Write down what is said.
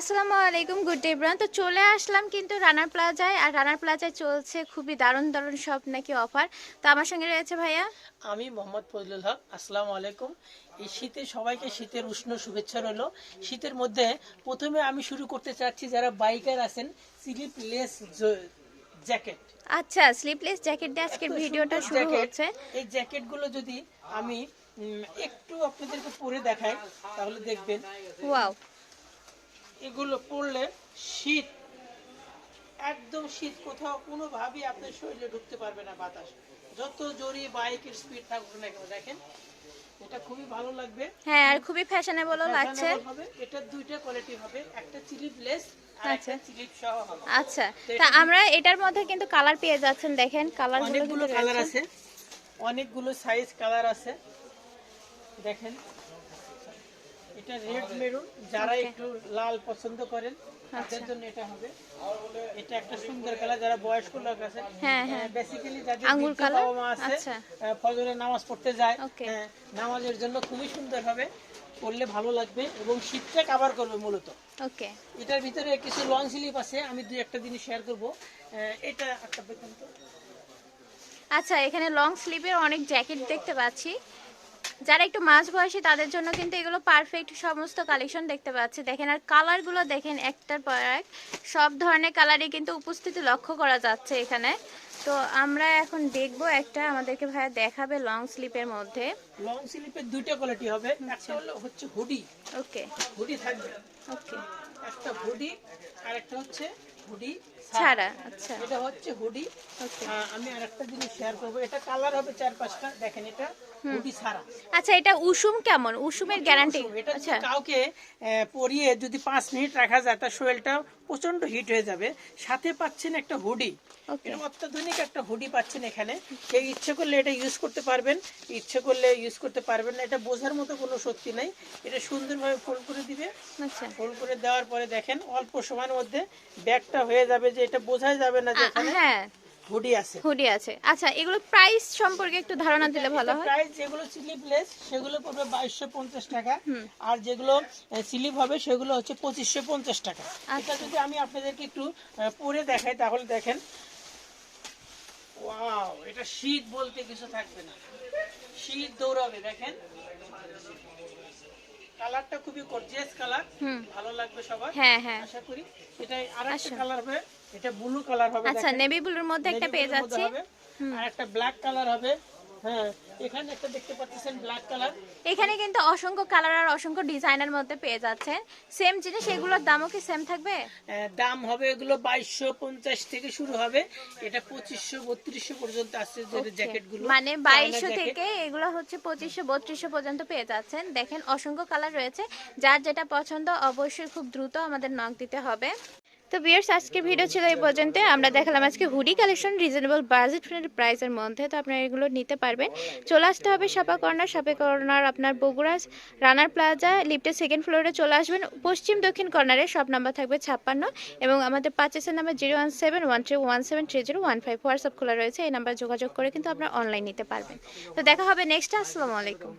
আসসালামু আলাইকুম good day bran তো চলে আসলাম কিন্তু রানার প্লাজায়। আর রানার প্লাজায় চলছে খুবই দারুণ দারুণ সব নাকি অফার। তো আমার সঙ্গে রয়েছে ভাইয়া। আমি মোহাম্মদ ফজলুল হক। আসসালামু আলাইকুম। এই শীতে সবাইকে শীতের উষ্ণ শুভেচ্ছা রইল। শীতের মধ্যে প্রথমে আমি শুরু করতে চাচ্ছি যারা বাইকার আছেন স্লিপলেস জ্যাকেট। আচ্ছা স্লিপলেস জ্যাকেট দিয়ে আজকের ভিডিওটা শুরু হচ্ছে। এই জ্যাকেটগুলো যদি আমি একটু আপনাদেরকে পরে দেখাই তাহলে দেখবেন ওয়াও এগুলো পড়লে শীত একদম শীত কোথাও কোনোভাবেই আপনার শরীরে ঢুকতে পারবে না বাতাস। যত জোরে বাইকের স্পিড থাকুক না কেন দেখেন এটা খুবই ভালো লাগবে। হ্যাঁ আর খুবই ফ্যাশনেবলও লাগছে। হবে এটা দুইটা কোয়ালিটি হবে একটা চিলিপ লেস আর চিলিপ সহ আচ্ছা তা আমরা এটার মধ্যে কিন্তু কালার পেয়ে যাচ্ছেন দেখেন কালার অনেকগুলো কালার আছে অনেকগুলো সাইজ কালার আছে দেখেন। এটা রেড মেরুন যারা একটু লাল পছন্দ করেন তাদের আচ্ছা। জন্য এটা হবে এটা একটা সুন্দর কালার যারা বয়স্ক লোক আছে হ্যাঁ, হ্যাঁ। বেসিক্যালি যাদের আঙ্গুর? বাবা মা আছে আচ্ছা। ফজরের নামাজ পড়তে যায় হ্যাঁ, নামাজের জন্য খুবই সুন্দর হবে পড়লে ভালো লাগবে এবং শীতটা কাভার করবে মূলত ওকে এটার ভিতরে কিছু লং স্লিপ আছে আমি দুই একটা জিনিস শেয়ার করব এটা একটা আচ্ছা এখানে লং স্লিভের অনেক জ্যাকেট দেখতে পাচ্ছি যারা একটু মাঝ বয়সী তাদের জন্য কিন্তু এগুলো পারফেক্ট সমস্ত কালেকশন দেখতে পাচ্ছি। দেখেন আর কালারগুলো দেখেন একটার পর এক। সব ধরনের কালারই কিন্তু উপস্থিতি লক্ষ্য করা যাচ্ছে এখানে। তো আমরা এখন দেখব একটা আমাদেরকে ভাইয়া দেখাবে লং স্লিপের মধ্যে। লং স্লিপের দুইটা কোয়ালিটি হবে। একটা হলো হচ্ছে হুডি ওকে হুডি থাকবে। ওকে একটা হুডি আর একটা হচ্ছে হুডি ছাড়া আচ্ছা। এটা হচ্ছে হুডি। আমি আর একটা জিনিস শেয়ার করব। এটা কালার হবে চার পাঁচটা দেখেন এটা হুডি ছাড়া। আচ্ছা এটা উষুম কেমন? উষুমের গ্যারান্টি এটা আচ্ছা। কাউকে পরিয়ে যদি পাঁচ মিনিট রাখা যায় তার শরীরটা প্রচণ্ড হিট হয়ে যাবে। সাথে পাচ্ছেন একটা হুডি। এটা অত্যাধুনিক একটা হুডি পাচ্ছেন এখানে। কেউ ইচ্ছে করলে এটা ইউজ করতে পারবেন। ইচ্ছে করলে ইউজ করতে পারবেন না। এটা বোঝার মতো কোনো শক্তি নাই। এটা সুন্দরভাবে ফোল্ড করে দিবে। আচ্ছা। ফোল্ড করে দেওয়ার পরে দেখেন অল্প সময়ের মধ্যে ব্যাগটা হয়ে যাবে যে এটা বোঝাই যাবে না যে এখানে হ্যাঁ। হুডি আছে। হুডি আছে। আচ্ছা এগুলো প্রাইস সম্পর্কে একটু ধারণা দিলে ভালো হয়। প্রাইস যেগুলো স্লিপলেস সেগুলো পড়বে বাইশশো পঞ্চাশ টাকা। আর যেগুলো স্লিপ হবে সেগুলো হচ্ছে পঁচিশশো পঞ্চাশ টাকা। আচ্ছা। এটা যদি আমি আপনাদেরকে একটু পরে দেখাই তাহলে দেখেন। ওয়াও এটা শীত বলতে কিছু থাকবে না। শীত দৌড়াবে দেখেন। কালারটা খুবই গর্জিয়াস কালার। ভালো লাগবে সবার। হ্যাঁ হ্যাঁ। আশা করি। এটা আরেকটা আচ্ছা। কালার হবে। এটা ব্লু কালার হবে আচ্ছা নেভি ব্লুর মধ্যে একটা পেজ পেয়ে যাচ্ছি। আর একটা ব্ল্যাক কালার হবে। এখানে কালার এখানে কিন্তু অসংখ্য কালার আর অসংখ্য ডিজাইনের মধ্যে পেয়ে যাচ্ছেন। সেম জিনিস এগুলোর দামও কি সেম থাকবে? দাম হবে এগুলো বাইশশো পঞ্চাশ থেকে শুরু হবে। এটা পঁচিশশো বত্রিশশো পর্যন্ত আসছে জ্যাকেটগুলো মানে বাইশশো থেকে এগুলো হচ্ছে পঁচিশশো বত্রিশশো পর্যন্ত পেয়ে যাচ্ছেন। দেখেন অসংখ্য কালার রয়েছে। যার যেটা পছন্দ অবশ্যই খুব দ্রুত আমাদের নক দিতে হবে। তো বিয়ার্স আজকে ভিডিও ছিল এই পর্যন্ত আমরা দেখালাম আজকে hoodie collection reasonable budget friendly প্রাইসের মধ্যে। তো আপনারা এগুলো নিতে পারবেন। চলে আসতে হবে সাপা কর্নার। সাপে কর্নার আপনার বগুড়া রানার প্লাজা লিফটের সেকেন্ড ফ্লোরে চলে আসবেন। পশ্চিম দক্ষিণ কর্নারে সব নাম্বার থাকবে ছাপ্পান্ন এবং আমাদের পাঁচেসের number zero one seven one three one seven three zero one five WhatsApp খোলা রয়েছে। এই নাম্বার যোগাযোগ করে কিন্তু আপনারা অনলাইন নিতে পারবেন। তো দেখা হবে নেক্সট আসসালামু আলাইকুম।